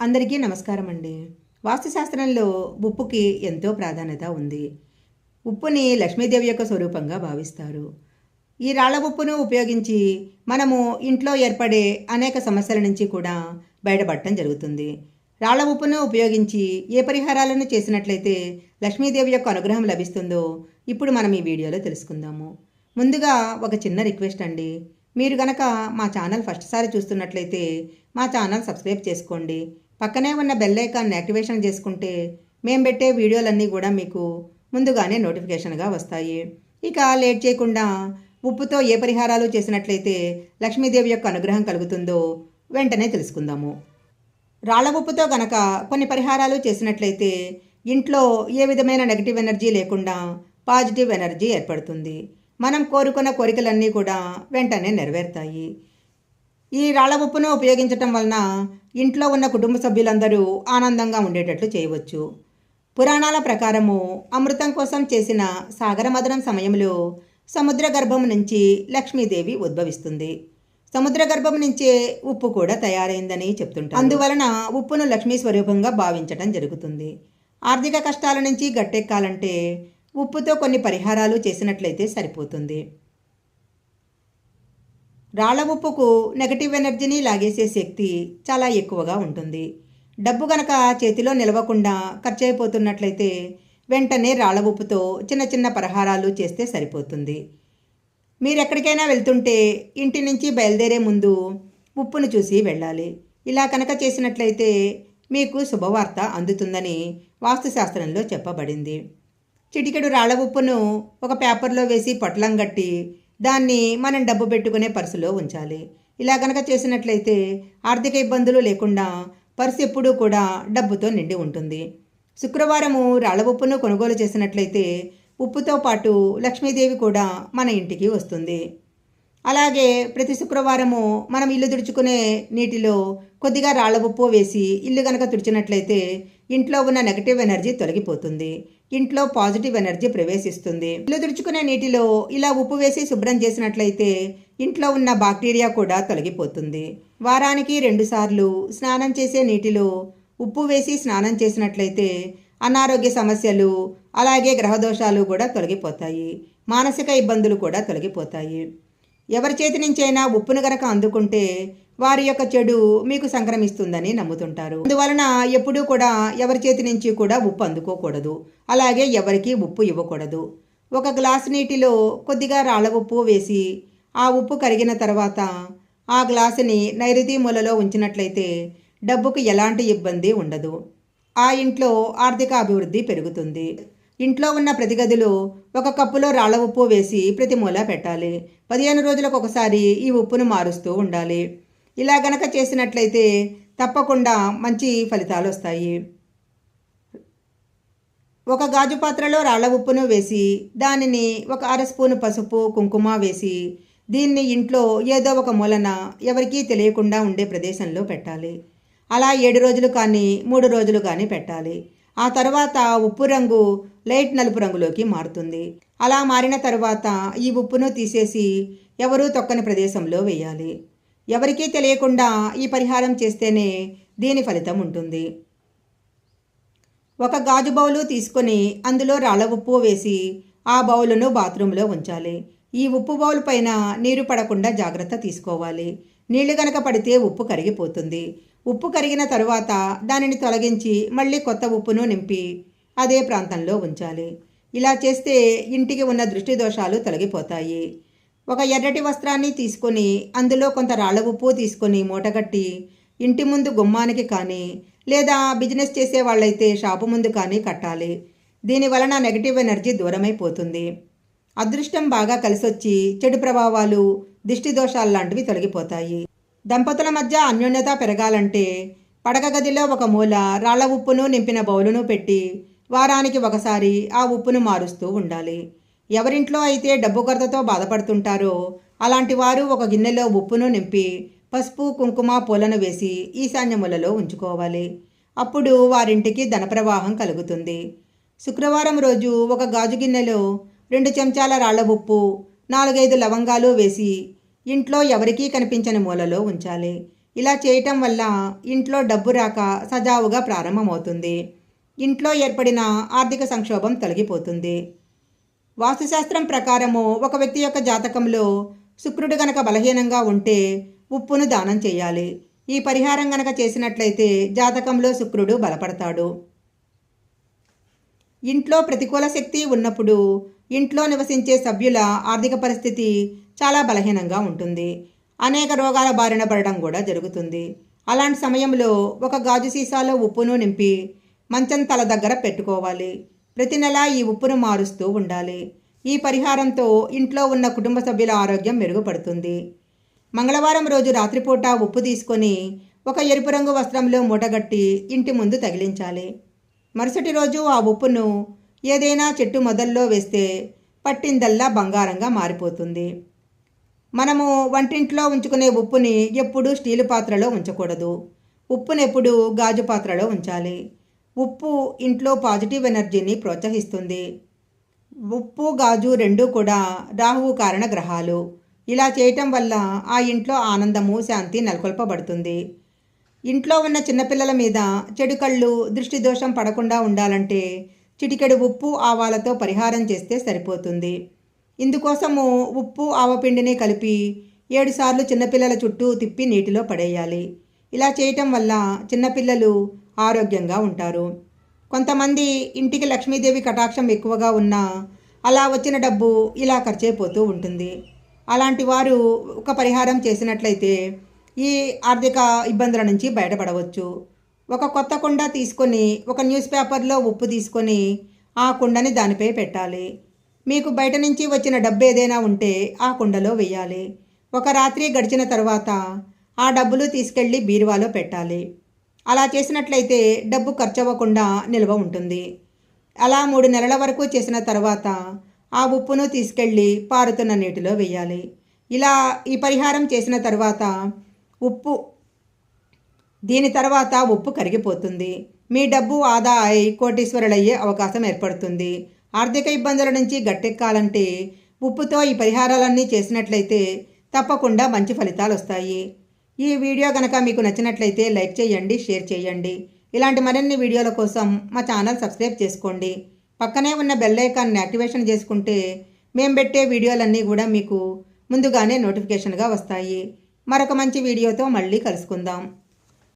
అందరికీ నమస్కారం అండి వాస్తుశాస్త్రంలో ఉప్పుకి ఎంతో ప్రాధాన్యత ఉంది. ఉప్పుని లక్ష్మీదేవి యొక్క స్వరూపంగా భావిస్తారు. ఈ రాళ్ళ ఉప్పును ఉపయోగించి మనము ఇంట్లో ఏర్పడే అనేక సమస్యల నుంచి కూడా బయటపడటం జరుగుతుంది. రాళ్ళ ఉప్పును ఉపయోగించి ఏ పరిహారాలను చేసినట్లయితే లక్ష్మీదేవి యొక్క అనుగ్రహం లభిస్తుందో ఇప్పుడు మనం ఈ వీడియోలో తెలుసుకుందాము. ముందుగా ఒక చిన్న రిక్వెస్ట్ అండి. మీరు గనక మా ఛానల్ ఫస్ట్ సారి చూస్తున్నట్లయితే మా ఛానల్ సబ్స్క్రైబ్ చేసుకోండి. పక్కనే ఉన్న బెల్ ఐకాన్ యాక్టివేషన్ చేసుకుంటే మేము పెట్టే వీడియోలన్నీ కూడా మీకు ముందుగానే నోటిఫికేషన్గా వస్తాయి. ఇక లేట్ చేయకుండా ఉప్పుతో ఏ పరిహారాలు చేసినట్లయితే లక్ష్మీదేవి యొక్క అనుగ్రహం కలుగుతుందో వెంటనే తెలుసుకుందాము. రాళ్ళ ఉప్పుతో గనక కొన్ని పరిహారాలు చేసినట్లయితే ఇంట్లో ఏ విధమైన నెగిటివ్ ఎనర్జీ లేకుండా పాజిటివ్ ఎనర్జీ ఏర్పడుతుంది. మనం కోరుకున్న కోరికలన్నీ కూడా వెంటనే నెరవేరుతాయి. ఈ రాళ్ళ ఉప్పును ఉపయోగించటం వలన ఇంట్లో ఉన్న కుటుంబ సభ్యులందరూ ఆనందంగా ఉండేటట్లు చేయవచ్చు. పురాణాల ప్రకారము అమృతం కోసం చేసిన సాగరమదనం సమయంలో సముద్ర గర్భం నుంచి లక్ష్మీదేవి ఉద్భవిస్తుంది. సముద్ర గర్భం నుంచే ఉప్పు కూడా తయారైందని చెప్తుంటారు. అందువలన ఉప్పును లక్ష్మీ స్వరూపంగా భావించటం జరుగుతుంది. ఆర్థిక కష్టాల నుంచి గట్టెక్కాలంటే ఉప్పుతో కొన్ని పరిహారాలు చేసినట్లయితే సరిపోతుంది. రాళ్ళ ఉప్పుకు నెగటివ్ ఎనర్జీని లాగేసే శక్తి చాలా ఎక్కువగా ఉంటుంది. డబ్బు గనక చేతిలో నిలవకుండా ఖర్చు అయిపోతున్నట్లయితే వెంటనే రాళ్ళ ఉప్పుతో చిన్న చిన్న పరిహారాలు చేస్తే సరిపోతుంది. మీరు ఎక్కడికైనా వెళ్తుంటే ఇంటి నుంచి బయలుదేరే ముందు ఉప్పును చూసి వెళ్ళాలి. ఇలా కనుక చేసినట్లయితే మీకు శుభవార్త అందుతుందని వాస్తుశాస్త్రంలో చెప్పబడింది. చిటికెడు రాళ్ళ ఉప్పును ఒక పేపర్లో వేసి పొట్లం కట్టి దాన్ని మనం డబ్బు పెట్టుకునే పర్సులో ఉంచాలి. ఇలా కనుక చేసినట్లయితే ఆర్థిక ఇబ్బందులు లేకుండా పర్సు ఎప్పుడూ కూడా డబ్బుతో నిండి ఉంటుంది. శుక్రవారము రాళ్ళ ఉప్పును కొనుగోలు చేసినట్లయితే ఉప్పుతో పాటు లక్ష్మీదేవి కూడా మన ఇంటికి వస్తుంది. అలాగే ప్రతి శుక్రవారము మనం ఇల్లు తుడుచుకునే నీటిలో కొద్దిగా రాళ్ళ ఉప్పు వేసి ఇల్లు కనుక తుడిచినట్లయితే ఇంట్లో ఉన్న నెగటివ్ ఎనర్జీ తొలగిపోతుంది. ఇంట్లో పాజిటివ్ ఎనర్జీ ప్రవేశిస్తుంది. ఇల్లు తుడుచుకునే నీటిలో ఇలా ఉప్పు వేసి శుభ్రం చేసినట్లయితే ఇంట్లో ఉన్న బాక్టీరియా కూడా తొలగిపోతుంది. వారానికి రెండుసార్లు స్నానం చేసే నీటిలో ఉప్పు వేసి స్నానం చేసినట్లయితే అనారోగ్య సమస్యలు అలాగే గ్రహదోషాలు కూడా తొలగిపోతాయి. మానసిక ఇబ్బందులు కూడా తొలగిపోతాయి. ఎవరి చేతి నుంచైనా ఉప్పును గనక అందుకుంటే వారి యొక్క చెడు మీకు సంక్రమిస్తుందని నమ్ముతుంటారు. అందువలన ఎప్పుడూ కూడా ఎవరి చేతి నుంచి కూడా ఉప్పు అందుకోకూడదు. అలాగే ఎవరికి ఉప్పు ఇవ్వకూడదు. ఒక గ్లాస్ నీటిలో కొద్దిగా రాళ్ళ ఉప్పు వేసి ఆ ఉప్పు కరిగిన తర్వాత ఆ గ్లాసుని నైరుతి మూలలో ఉంచినట్లయితే డబ్బుకు ఎలాంటి ఇబ్బంది ఉండదు. ఆ ఇంట్లో ఆర్థిక అభివృద్ధి పెరుగుతుంది. ఇంట్లో ఉన్న ప్రతి గదిలో ఒక కప్పులో రాళ్ళ ఉప్పు వేసి ప్రతి మూల పెట్టాలి. పదిహేను రోజులకు ఒకసారి ఈ ఉప్పును మారుస్తూ ఉండాలి. ఇలా గనక చేసినట్లయితే తప్పకుండా మంచి ఫలితాలు వస్తాయి. ఒక గాజు పాత్రలో రాళ్ళ ఉప్పును వేసి దానిని ఒక అర స్పూను పసుపు కుంకుమ వేసి దీన్ని ఇంట్లో ఏదో ఒక మూలన ఎవరికీ తెలియకుండా ఉండే ప్రదేశంలో పెట్టాలి. అలా ఏడు రోజులు కానీ మూడు రోజులు కానీ పెట్టాలి. ఆ తర్వాత ఉప్పు రంగు లైట్ నలుపు రంగులోకి మారుతుంది. అలా మారిన తర్వాత ఈ ఉప్పును తీసేసి ఎవరూ తొక్కని ప్రదేశంలో వేయాలి. ఎవరికీ తెలియకుండా ఈ పరిహారం చేస్తేనే దీని ఫలితం ఉంటుంది. ఒక గాజు బౌలు తీసుకొని అందులో రాళ్ళ ఉప్పు వేసి ఆ బౌలును బాత్రూంలో ఉంచాలి. ఈ ఉప్పు బౌల్ పైన నీరు పడకుండా జాగ్రత్త తీసుకోవాలి. నీళ్ళు గనక పడితే ఉప్పు కరిగిపోతుంది. ఉప్పు కరిగిన తరువాత దానిని తొలగించి మళ్ళీ కొత్త ఉప్పును నింపి అదే ప్రాంతంలో ఉంచాలి. ఇలా చేస్తే ఇంటికి ఉన్న దృష్టి దోషాలు తొలగిపోతాయి. ఒక ఎర్రటి వస్త్రాన్ని తీసుకొని అందులో కొంత రాళ్ళ ఉప్పు తీసుకొని మూటగట్టి ఇంటి ముందు గుమ్మానికి కానీ లేదా బిజినెస్ చేసే వాళ్ళైతే షాపు ముందు కానీ కట్టాలి. దీని వలన నెగటివ్ ఎనర్జీ దూరమైపోతుంది. అదృష్టం బాగా కలిసొచ్చి చెడు ప్రభావాలు దిష్టి దోషాలు లాంటివి తొలగిపోతాయి. దంపతుల మధ్య అన్యోన్యత పెరగాలంటే పడక గదిలో ఒక మూల రాళ్ళ ఉప్పును నింపిన బౌలును పెట్టి వారానికి ఒకసారి ఆ ఉప్పును మారుస్తూ ఉండాలి. ఎవరింట్లో అయితే డబ్బు కొరతతో బాధపడుతుంటారో అలాంటి వారు ఒక గిన్నెలో ఉప్పును నింపి పసుపు కుంకుమ పూలను వేసి ఈశాన్యములలో ఉంచుకోవాలి. అప్పుడు వారింటికి ధనప్రవాహం కలుగుతుంది. శుక్రవారం రోజు ఒక గాజు గిన్నెలో రెండు చెంచాల రాళ్ళ ఉప్పు నాలుగైదు లవంగాలు వేసి ఇంట్లో ఎవరికీ కనిపించని మూలలో ఉంచాలి. ఇలా చేయటం వల్ల ఇంట్లో డబ్బు రాక సజావుగా ప్రారంభమవుతుంది. ఇంట్లో ఏర్పడిన ఆర్థిక సంక్షోభం తొలగిపోతుంది. వాస్తుశాస్త్రం ప్రకారము ఒక వ్యక్తి యొక్క జాతకంలో శుక్రుడు గనక బలహీనంగా ఉంటే ఉప్పును దానం చేయాలి. ఈ పరిహారం గనక చేసినట్లయితే జాతకంలో శుక్రుడు బలపడతాడు. ఇంట్లో ప్రతికూల శక్తి ఉన్నప్పుడు ఇంట్లో నివసించే సభ్యుల ఆర్థిక పరిస్థితి చాలా బలహీనంగా ఉంటుంది. అనేక రోగాల బారిన పడడం కూడా జరుగుతుంది. అలాంటి సమయంలో ఒక గాజు సీసాలో ఉప్పును నింపి మంచం తల దగ్గర పెట్టుకోవాలి. ప్రతి నెల ఈ ఉప్పును మారుస్తూ ఉండాలి. ఈ పరిహారంతో ఇంట్లో ఉన్న కుటుంబ సభ్యుల ఆరోగ్యం మెరుగుపడుతుంది. మంగళవారం రోజు రాత్రిపూట ఉప్పు తీసుకొని ఒక ఎరుపు రంగు వస్త్రంలో మూటగట్టి ఇంటి ముందు తగిలించాలి. మరుసటి రోజు ఆ ఉప్పును ఏదైనా చెట్టు మొదల్లో వేస్తే పట్టిందల్లా బంగారంగా మారిపోతుంది. మనము వంటింట్లో ఉంచుకునే ఉప్పుని ఎప్పుడూ స్టీలు పాత్రలో ఉంచకూడదు. ఉప్పును ఎప్పుడు గాజు పాత్రలో ఉంచాలి. ఉప్పు ఇంట్లో పాజిటివ్ ఎనర్జీని ప్రోత్సహిస్తుంది. ఉప్పు గాజు రెండూ కూడా రాహువు కారణ గ్రహాలు. ఇలా చేయటం వల్ల ఆ ఇంట్లో ఆనందము శాంతి నెలకొల్పబడుతుంది. ఇంట్లో ఉన్న చిన్నపిల్లల మీద చెడు కళ్ళు దృష్టి దోషం పడకుండా ఉండాలంటే చిటికెడు ఉప్పు ఆవాలతో పరిహారం చేస్తే సరిపోతుంది. ఇందుకోసము ఉప్పు ఆవపిండిని కలిపి ఏడుసార్లు చిన్నపిల్లల చుట్టూ తిప్పి నీటిలో పడేయాలి. ఇలా చేయటం వల్ల చిన్నపిల్లలు ఆరోగ్యంగా ఉంటారు. కొంతమంది ఇంటికి లక్ష్మీదేవి కటాక్షం ఎక్కువగా ఉన్నా అలా వచ్చిన డబ్బు ఇలా ఖర్చయిపోతూ ఉంటుంది. అలాంటి వారు ఒక పరిహారం చేసినట్లయితే ఈ ఆర్థిక ఇబ్బందుల నుంచి బయటపడవచ్చు. ఒక కొత్త కుండ తీసుకొని ఒక న్యూస్ పేపర్లో ఉప్పు తీసుకొని ఆ కుండని దానిపై పెట్టాలి. మీకు బయట నుంచి వచ్చిన డబ్బు ఏదైనా ఉంటే ఆ కుండలో వెయ్యాలి. ఒక రాత్రి గడిచిన తర్వాత ఆ డబ్బులు తీసుకెళ్ళి బీరువాలో పెట్టాలి. అలా చేసినట్లయితే డబ్బు ఖర్చు అవ్వకుండా నిల్వ ఉంటుంది. అలా మూడు నెలల వరకు చేసిన తర్వాత ఆ ఉప్పును తీసుకెళ్ళి పారుతున్న నీటిలో వేయాలి ఇలా ఈ పరిహారం చేసిన తర్వాత ఉప్పు దీని తర్వాత ఉప్పు కరిగిపోతుంది. మీ డబ్బు ఆదా అయి కోటీశ్వరులయ్యే అవకాశం ఏర్పడుతుంది. ఆర్థిక ఇబ్బందుల నుంచి గట్టెక్కాలంటే ఉప్పుతో ఈ పరిహారాలన్నీ చేసినట్లయితే తప్పకుండా మంచి ఫలితాలు వస్తాయి. ఈ వీడియో కనుక మీకు నచ్చినట్లయితే లైక్ చేయండి షేర్ చేయండి. ఇలాంటి మరిన్ని వీడియోల కోసం మా ఛానల్ సబ్స్క్రైబ్ చేసుకోండి. పక్కనే ఉన్న బెల్ ఐకాన్ని యాక్టివేషన్ చేసుకుంటే మేము పెట్టే వీడియోలన్నీ కూడా మీకు ముందుగానే నోటిఫికేషన్గా వస్తాయి. మరొక మంచి వీడియోతో మళ్ళీ కలుసుకుందాం.